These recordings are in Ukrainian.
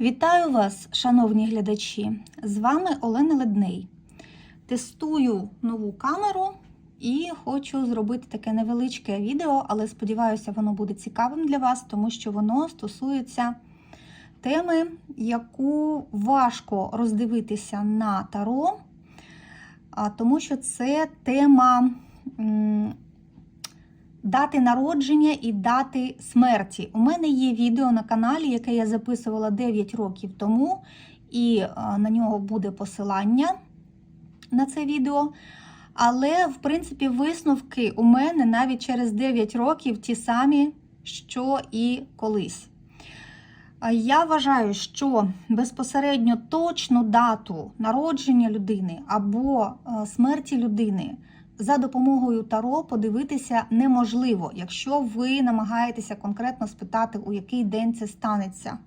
Вітаю вас, шановні глядачі! З вами Олена Ледней. Тестую нову камеру і хочу зробити таке невеличке відео, але сподіваюся, воно буде цікавим для вас, тому що воно стосується теми, яку важко роздивитися на таро, тому що це тема дати народження і дати смерті. У мене є відео на каналі, яке я записувала 9 років тому, і на нього буде посилання на це відео. Але, в принципі, висновки у мене навіть через 9 років ті самі, що і колись. Я вважаю, що безпосередньо точну дату народження людини або е, смерті людини за допомогою таро подивитися неможливо, якщо ви намагаєтеся конкретно спитати, у який день це станеться.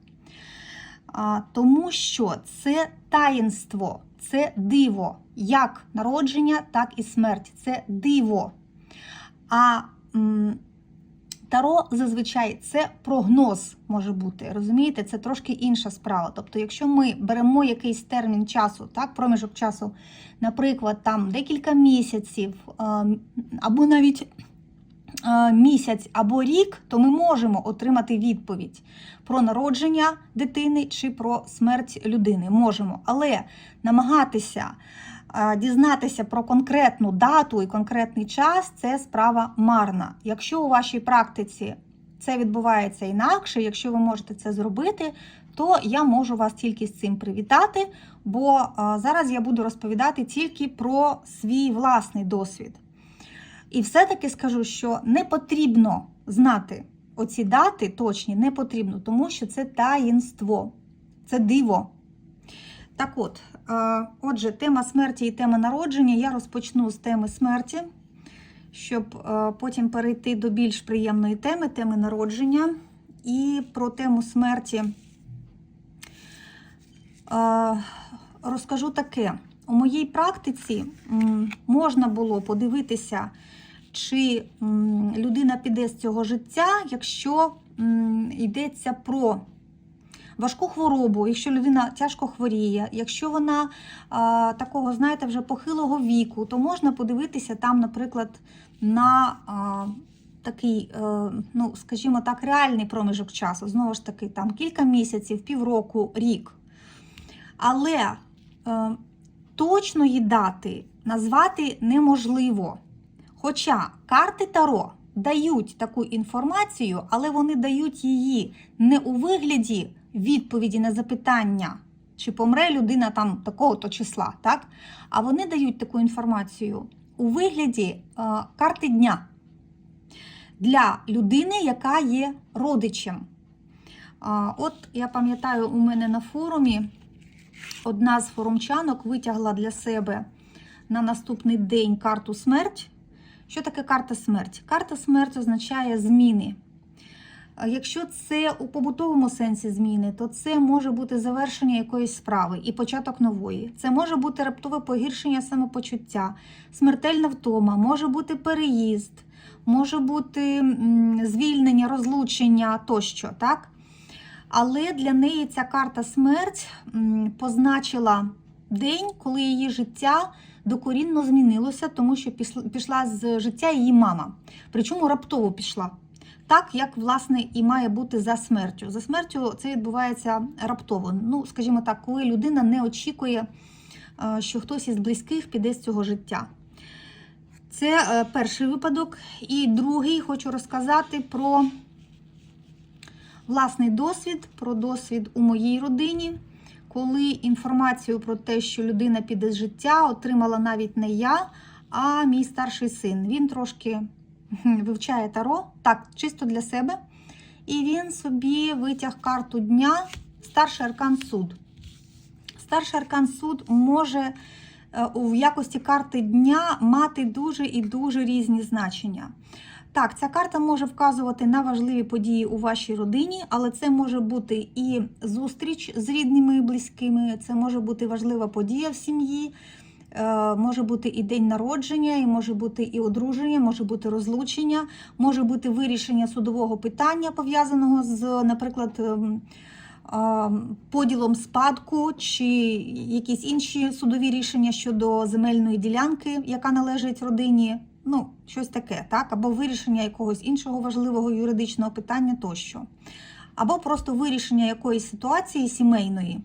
А, Тому що це таїнство, це диво, як народження, так і смерть. Це диво. А Таро зазвичай це прогноз може бути. Розумієте, це трошки інша справа. Тобто, якщо ми беремо якийсь термін часу, так, проміжок часу, наприклад, там декілька місяців, е, або навіть е, місяць або рік, то ми можемо отримати відповідь про народження дитини чи про смерть людини. Можемо, але намагатися дізнатися про конкретну дату і конкретний час це справа марна. Якщо у вашій практиці це відбувається інакше, якщо ви можете це зробити, то я можу вас тільки з цим привітати, бо зараз я буду розповідати тільки про свій власний досвід. І все-таки скажу, що не потрібно знати оці дати точні, не потрібно, тому що це таїнство, це диво. Так от, отже, тема смерті і тема народження. Я розпочну з теми смерті, щоб е, потім перейти до більш приємної теми, теми народження. І про тему смерті е, розкажу таке. У моїй практиці можна було подивитися, чи людина піде з цього життя, якщо йдеться про важку хворобу, якщо людина тяжко хворіє, якщо вона а, такого, знаєте, вже похилого віку, то можна подивитися там, наприклад, на а, такий, е, ну, скажімо так, реальний проміжок часу. Знову ж таки, там кілька місяців, півроку, рік. Але е, точної дати назвати неможливо. Хоча карти Таро дають таку інформацію, але вони дають її не у вигляді відповіді на запитання, чи помре людина там такого-то числа, так? а вони дають таку інформацію у вигляді е, карти дня для людини, яка є родичем. От я пам'ятаю, у мене на форумі одна з форумчанок витягла для себе на наступний день карту смерть. Що таке карта смерть? Карта смерть означає зміни. Якщо це у побутовому сенсі зміни, то це може бути завершення якоїсь справи і початок нової. Це може бути раптове погіршення самопочуття, смертельна втома, може бути переїзд, може бути звільнення, розлучення тощо. так? Але для неї ця карта смерть позначила день, коли її життя докорінно змінилося, тому що пішла з життя її мама. Причому раптово пішла. Так, як, власне, і має бути за смертю. За смертю це відбувається раптово. Ну, скажімо так, коли людина не очікує, е, що хтось із близьких піде з цього життя. Це е, перший випадок. І другий хочу розказати про власний досвід, про досвід у моїй родині, коли інформацію про те, що людина піде з життя, отримала навіть не я, а мій старший син. Він трошки вивчає таро, так, чисто для себе. І він собі витяг карту дня, старший аркан суд. Старший аркан суд може е, в якості карти дня мати дуже і дуже різні значення. Так, ця карта може вказувати на важливі події у вашій родині, але це може бути і зустріч з рідними і близькими, це може бути важлива подія в сім'ї, може бути і день народження, і може бути і одруження, може бути розлучення, може бути вирішення судового питання, пов'язаного з, наприклад, ем, поділом спадку чи якісь інші судові рішення щодо земельної ділянки, яка належить родині. Ну, щось таке, так, або вирішення якогось іншого важливого юридичного питання тощо, або просто вирішення якоїсь ситуації сімейної.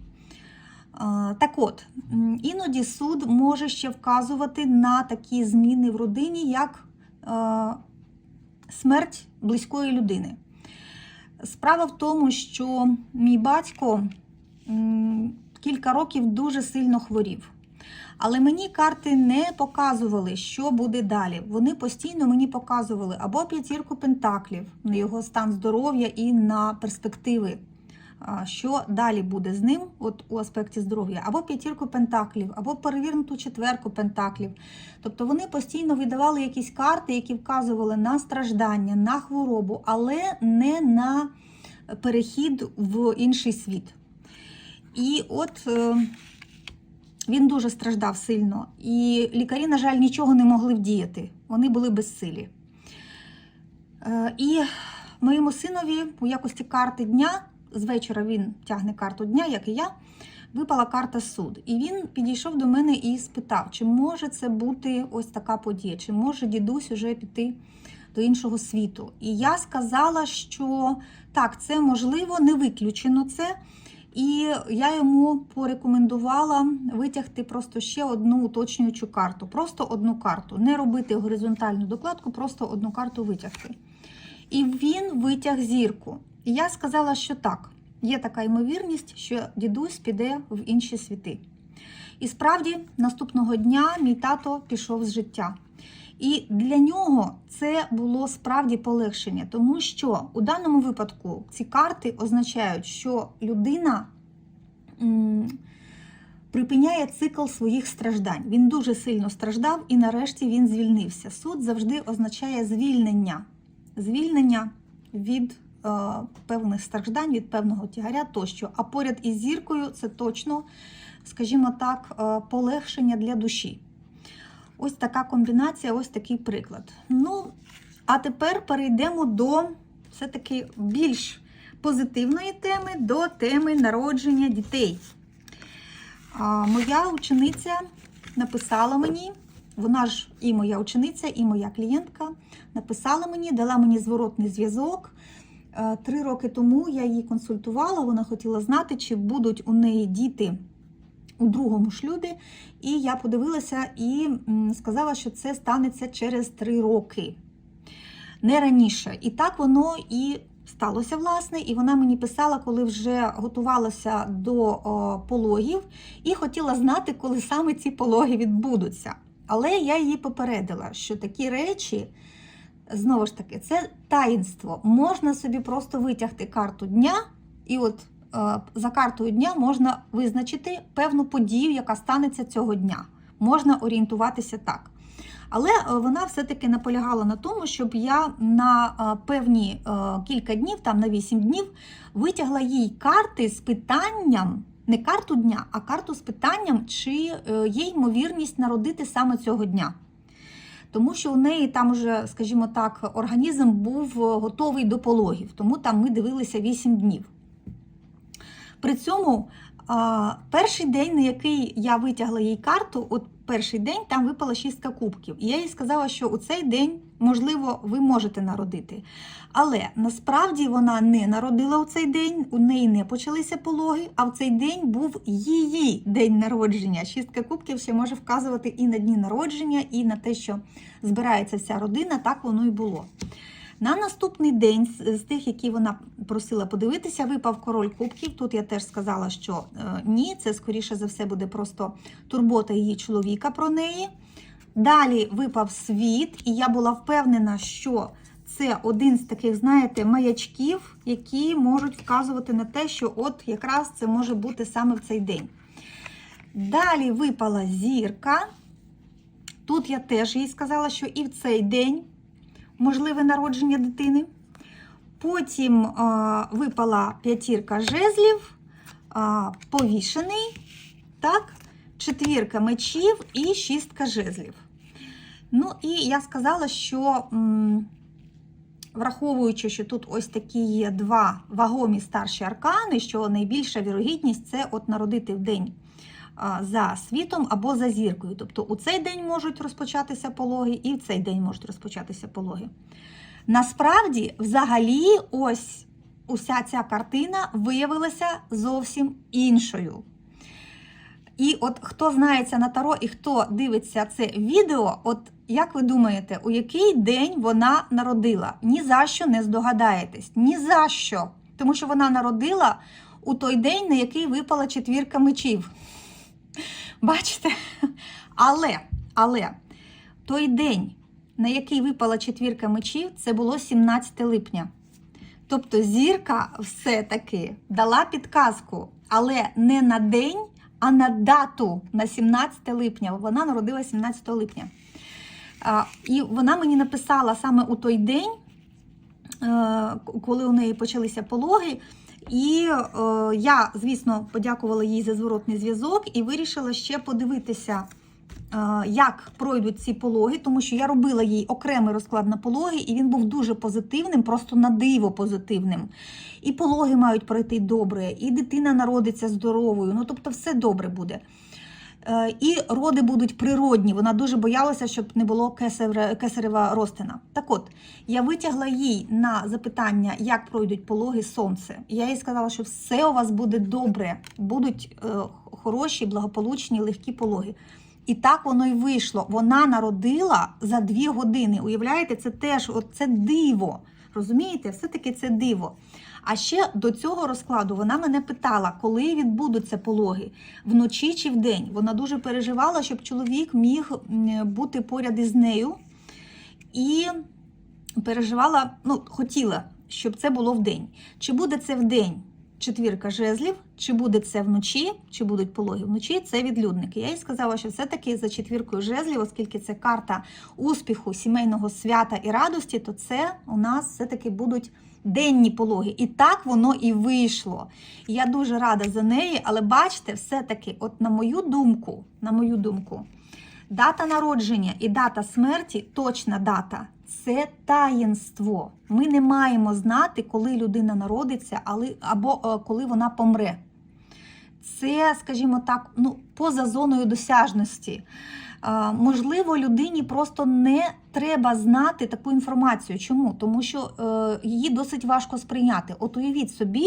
Так от, іноді суд може ще вказувати на такі зміни в родині, як е, смерть близької людини. Справа в тому, що мій батько кілька років дуже сильно хворів. Але мені карти не показували, що буде далі. Вони постійно мені показували або п'ятірку пентаклів на його стан здоров'я і на перспективи, що далі буде з ним, от у аспекті здоров'я, або п'ятірку пентаклів, або перевірнуту четверку пентаклів. Тобто вони постійно видавали якісь карти, які вказували на страждання, на хворобу, але не на перехід в інший світ. І от е, він дуже страждав сильно, і лікарі, на жаль, нічого не могли вдіяти. Вони були безсилі. Е, І моєму синові у якості карти дня, з вечора він тягне карту дня, як і я, випала карта суд. І він підійшов до мене і спитав, чи може це бути ось така подія, чи може дідусь уже піти до іншого світу. І я сказала, що так, це можливо, не виключено це. І я йому порекомендувала витягти просто ще одну уточнюючу карту. Просто одну карту. Не робити горизонтальну докладку, просто одну карту витягти. І він витяг зірку. І я сказала, що так, є така ймовірність, що дідусь піде в інші світи. І справді, наступного дня мій тато пішов з життя. І для нього це було справді полегшення, тому що у даному випадку ці карти означають, що людина припиняє цикл своїх страждань. Він дуже сильно страждав і нарешті він звільнився. Суд завжди означає звільнення, звільнення від певних страждань, від певного тягаря тощо. А поряд із зіркою це точно, скажімо так, е, полегшення для душі. Ось така комбінація, ось такий приклад. Ну, а тепер перейдемо до все-таки більш позитивної теми, до теми народження дітей. Моя учениця написала мені, вона ж і моя учениця, і моя клієнтка, написала мені, дала мені зворотний зв'язок. Е, Три роки тому я її консультувала, вона хотіла знати, чи будуть у неї діти у другому шлюбі. І я подивилася і сказала, що це станеться через три роки, не раніше. І так воно і сталося, власне. І вона мені писала, коли вже готувалася до пологів, і хотіла знати, коли саме ці пологи відбудуться. Але я її попередила, що такі речі. Знову ж таки, це таїнство. Можна собі просто витягти карту дня, і от е, за картою дня можна визначити певну подію, яка станеться цього дня. Можна орієнтуватися так. Але е, вона все-таки наполягала на тому, щоб я на е, певні е, кілька днів, там на 8 днів, витягла їй карти з питанням, не карту дня, а карту з питанням, чи є ймовірність народити саме цього дня. Тому що у неї там уже, скажімо так, організм був готовий до пологів, тому там ми дивилися 8 днів. При цьому перший день, на який я витягла їй карту, от перший день там випала шістка кубків. І я їй сказала, що у цей день, можливо, ви можете народити. Але насправді вона не народила у цей день, у неї не почалися пологи, а в цей день був її день народження. Шістка кубків ще може вказувати і на дні народження, і на те, що збирається вся родина, так воно і було. На наступний день з тих, які вона просила подивитися, випав король кубків. Тут я теж сказала, що е, ні, це скоріше за все буде просто турбота її чоловіка про неї. Далі випав світ, і я була впевнена, що це один з таких, знаєте, маячків, які можуть вказувати на те, що от якраз це може бути саме в цей день. Далі випала зірка. Тут я теж їй сказала, що і в цей день можливе народження дитини. Потім а, випала п'ятірка жезлів, а, повішений, так, четвірка мечів і шістка жезлів. Ну, і я сказала, що враховуючи, що тут ось такі є два вагомі старші аркани, що найбільша вірогідність це от народити в день за світом або за зіркою. Тобто у цей день можуть розпочатися пологи, і в цей день можуть розпочатися пологи. Насправді, взагалі, ось уся ця картина виявилася зовсім іншою. І от хто знається на таро і хто дивиться це відео, от як ви думаєте, у який день вона народила? Ні за що не здогадаєтесь. Ні за що. Тому що вона народила у той день, на який випала четвірка мечів. Бачите? Але, але той день, на який випала четвірка мечів, це було 17 липня. Тобто зірка все-таки дала підказку, але не на день, а на дату на 17 липня. Вона народила 17 липня. І вона мені написала саме у той день, е, коли у неї почалися пологи. І е, я, звісно, подякувала їй за зворотний зв'язок і вирішила ще подивитися, е, як пройдуть ці пологи, тому що я робила їй окремий розклад на пологи, і він був дуже позитивним, просто на диво позитивним. І пологи мають пройти добре, і дитина народиться здоровою. Ну, тобто, все добре буде. Е, І роди будуть природні. Вона дуже боялася, щоб не було кесарева, розтина. Так от, я витягла їй на запитання, як пройдуть пологи сонце. Я їй сказала, що все у вас буде добре, будуть е, хороші, благополучні, легкі пологи. І так воно й вийшло. Вона народила за дві години. Уявляєте, це теж от це диво. Розумієте, все-таки це диво. А ще до цього розкладу вона мене питала, коли відбудуться пологи, вночі чи вдень. Вона дуже переживала, щоб чоловік міг бути поряд із нею. І переживала, ну, хотіла, щоб це було вдень. Чи буде це вдень? Четвірка жезлів, чи буде це вночі, чи будуть пологи вночі, це відлюдники. Я їй сказала, що все-таки за четвіркою жезлів, оскільки це карта успіху, сімейного свята і радості, то це у нас все-таки будуть денні пологи. І так воно і вийшло. Я дуже рада за неї, але бачите, все-таки, от на мою думку, на мою думку, дата народження і дата смерті, точна дата. Це таїнство. Ми не маємо знати, коли людина народиться, або е, коли вона помре. Це, скажімо так, ну, поза зоною досяжності. Е, Можливо, людині просто не треба знати таку інформацію. Чому? Тому що е, її досить важко сприйняти. От уявіть собі,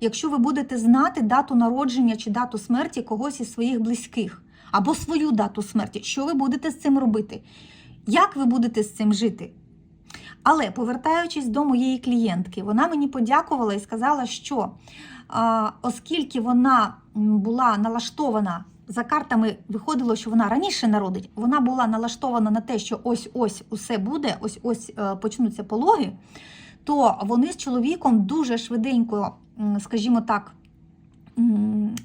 якщо ви будете знати дату народження чи дату смерті когось із своїх близьких, або свою дату смерті, що ви будете з цим робити? Як ви будете з цим жити? Але повертаючись до моєї клієнтки, вона мені подякувала і сказала, що оскільки вона була налаштована за картами, виходило, що вона раніше народить, вона була налаштована на те, що ось-ось усе буде, ось-ось е, почнуться пологи, то вони з чоловіком дуже швиденько, скажімо так,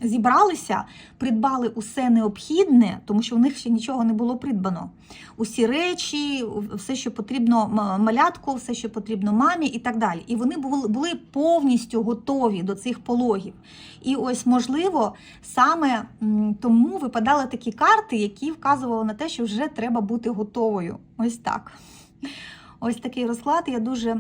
зібралися, придбали усе необхідне, тому що в них ще нічого не було придбано. Усі речі, все, що потрібно малятку, все, що потрібно мамі, і так далі. І вони були повністю готові до цих пологів. І ось, можливо, саме тому випадали такі карти, які вказували на те, що вже треба бути готовою. Ось так. Ось такий розклад. Я дуже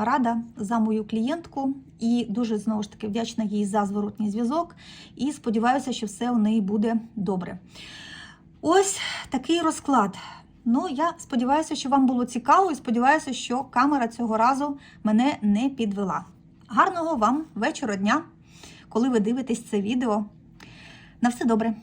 рада за мою клієнтку і дуже знову ж таки вдячна їй за зворотній зв'язок. І сподіваюся, що все у неї буде добре. Ось такий розклад. Ну, я сподіваюся, що вам було цікаво, і сподіваюся, що камера цього разу мене не підвела. Гарного вам вечора дня, коли ви дивитесь це відео. На все добре!